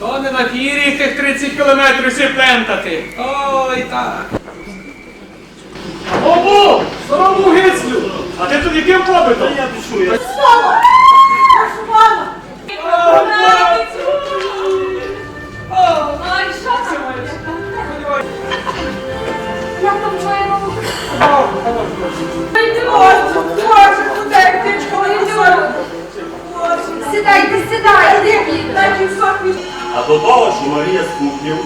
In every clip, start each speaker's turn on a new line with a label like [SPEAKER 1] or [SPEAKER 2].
[SPEAKER 1] То не на фірі тих 30 кілометрів плентати. Ой, так. Обу! Здорову гицлю! А ти тут яким побитом? Я пішую.
[SPEAKER 2] Ой, що це? Як там твоя мама? Сідайте,
[SPEAKER 3] до того, що Марія з Кухнів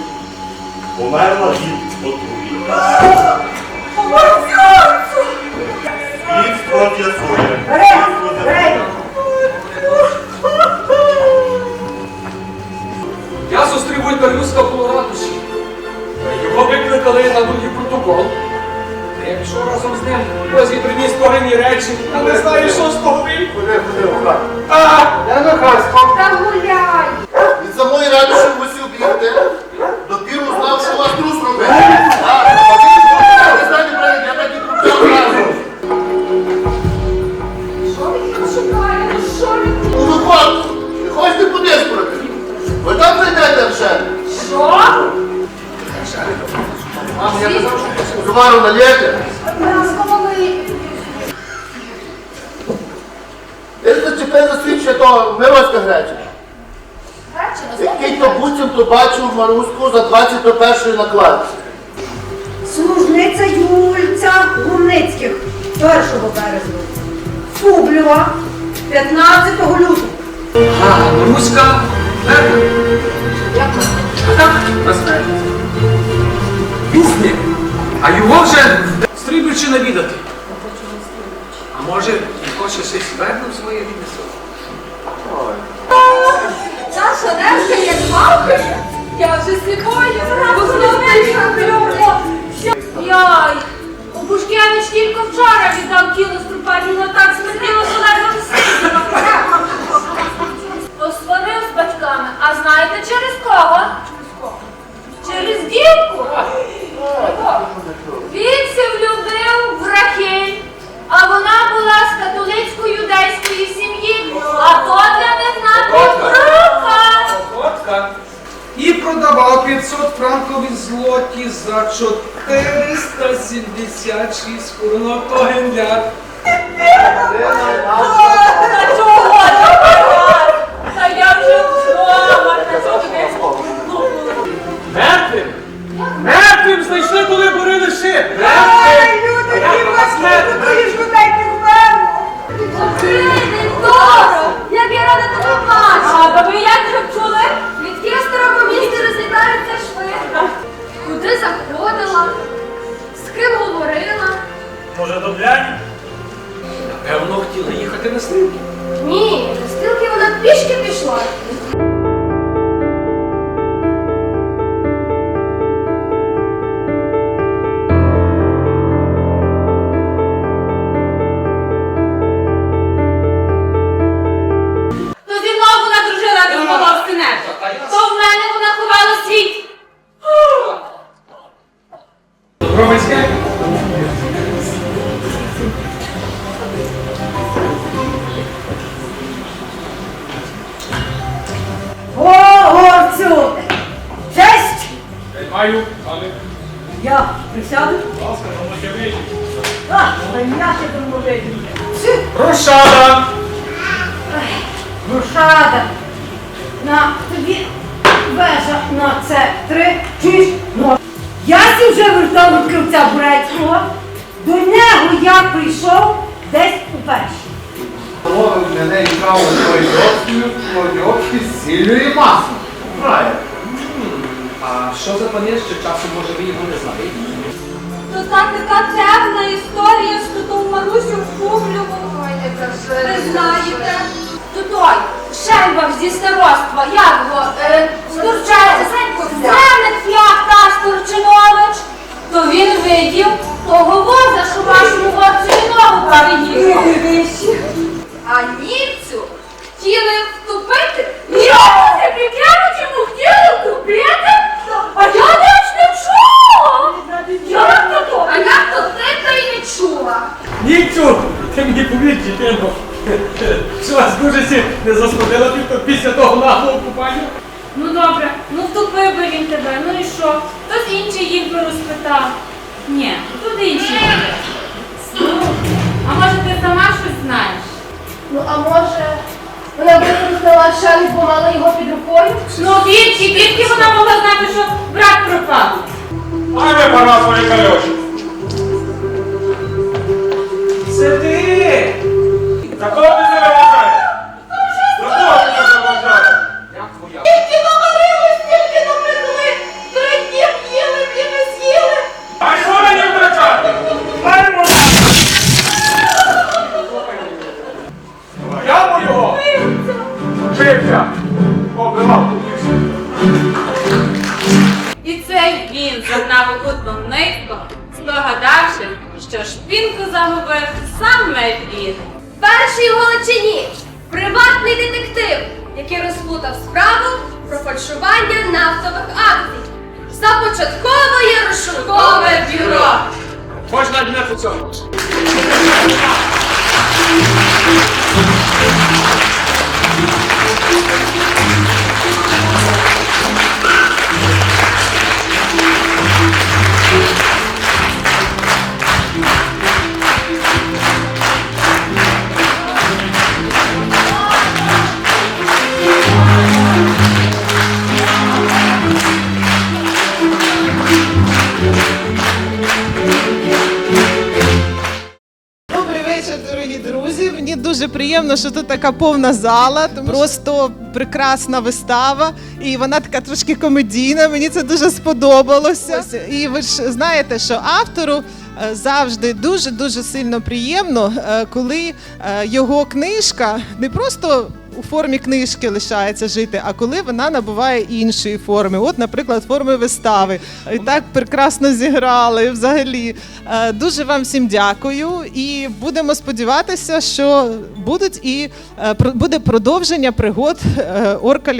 [SPEAKER 3] померла від отруї. Слідство з'ясує. Слідство.
[SPEAKER 1] Я зустрів Войка Люска
[SPEAKER 4] налєте.
[SPEAKER 2] Розкололи.
[SPEAKER 4] Я зачепив за того Мироська Греча. Який то буцімто бачив Маруську за 21 накладці.
[SPEAKER 5] Служниця Юльця Гумницьких 1 березня. Фублєва 15 лютого.
[SPEAKER 1] а Маруська. Верна. Вже
[SPEAKER 2] сліпою. Послухайте, люблю. Яй, у Пушкевич тільки вчора віддав тіло струпані, але так смертіло, що ледве встигла. Посварив з батьками, а знаєте через кого?
[SPEAKER 1] Франкові злоті за 476 курно то генляк.
[SPEAKER 2] Та чого? Та я вже вдома.
[SPEAKER 1] Мертвим? Мертвим знайшли, коли бурили шип.
[SPEAKER 5] Ай,
[SPEAKER 3] Може, до Бляні?
[SPEAKER 1] Певно, хотіли їхати на стрілки.
[SPEAKER 2] Ні, на стрілки вона пішки пішла. А,
[SPEAKER 1] але
[SPEAKER 5] я ще тому видно.
[SPEAKER 1] Рушада!
[SPEAKER 5] Рушада. На тобі вежа на це три чуєш? Ну, я сі вже вертав від кривця Бурецького. До нього я прийшов десь у першій.
[SPEAKER 4] Ловив мене і каву з сіллю і маслом. Правильно.
[SPEAKER 1] А що за пані, що часом може ви його не знаєте?
[SPEAKER 2] То та така темна історія, що то в Марусю вкуплював. Ви знаєте? То той, шельбах зі староства, як його, е, Стурчець, Зеник Фляхта Стурчинович, то він видів того воза, що вашому горцеві нову переїхав.
[SPEAKER 1] Що вас дуже сі не засходило пі- після того наглого купання?
[SPEAKER 2] Ну добре, ну втопив би він тебе, ну і що? Хтось інший їх би розпитав. Ні, тут інший. Ну, а може ти сама щось знаєш?
[SPEAKER 6] Ну а може вона використала шанс, бо мала його під рукою?
[SPEAKER 2] Ну, відки, відки вона могла знати, що брат пропав?
[SPEAKER 3] Ай, ви пора свої кальоші.
[SPEAKER 1] Це ти!
[SPEAKER 3] За кого ти себе вважаєш? За кого ти себе вважаєш?
[SPEAKER 1] Я твоя.
[SPEAKER 6] Тільки наварили, стільки напекли! Три дні їли, і не з'їли!
[SPEAKER 3] А що мені втрачати? Маємо!
[SPEAKER 1] Я його!
[SPEAKER 3] Вчився! Обривав
[SPEAKER 2] І цей він загнав одну нитку, здогадавши, що шпінку загубив саме він.
[SPEAKER 6] Перший у Галичині приватний детектив, який розплутав справу про фальшування нафтових акцій. Започатковує розшукове бюро.
[SPEAKER 1] Можна мене по цьому.
[SPEAKER 7] Дуже приємно, що тут така повна зала. Тому просто прекрасна вистава, і вона така трошки комедійна. Мені це дуже сподобалося. І ви ж знаєте, що автору е, завжди дуже дуже сильно приємно, е, коли е, його книжка не просто. У формі книжки лишається жити, а коли вона набуває іншої форми, от, наприклад, форми вистави. І так прекрасно зіграли. Взагалі, Е, дуже вам всім дякую. І будемо сподіватися, що будуть і е, буде продовження пригод е, Орка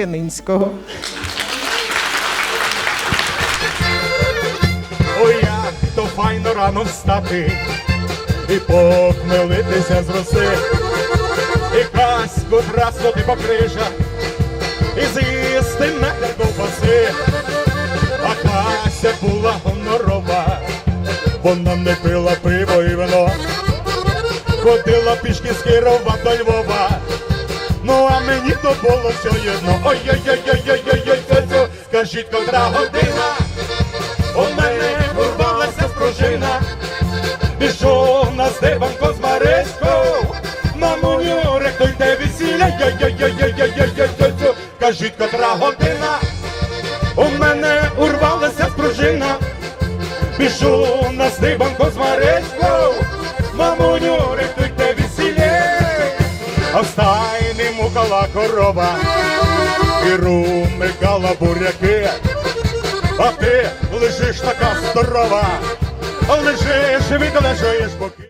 [SPEAKER 8] то файно рано встати і похмелитися з роси, і каську траснути по крижах, і з'їсти на ковбаси. А Кася була гонорова, вона не пила пиво і вино, ходила пішки з Кирова до Львова. Ну а мені то було все одно. Ой-ой-ой-ой-ой-ой-ой-ой, скажіть, котра година. У мене урвалася пружина, пішов на степан кажіть, котра година, у мене урвалася пружина, пішов на степан Козмаресько, мамуню, ректуйте весілля, а в стайні мукала корова, і румикала буряки. А ти лежиш така здорова, лежиш, відлежуєш боки.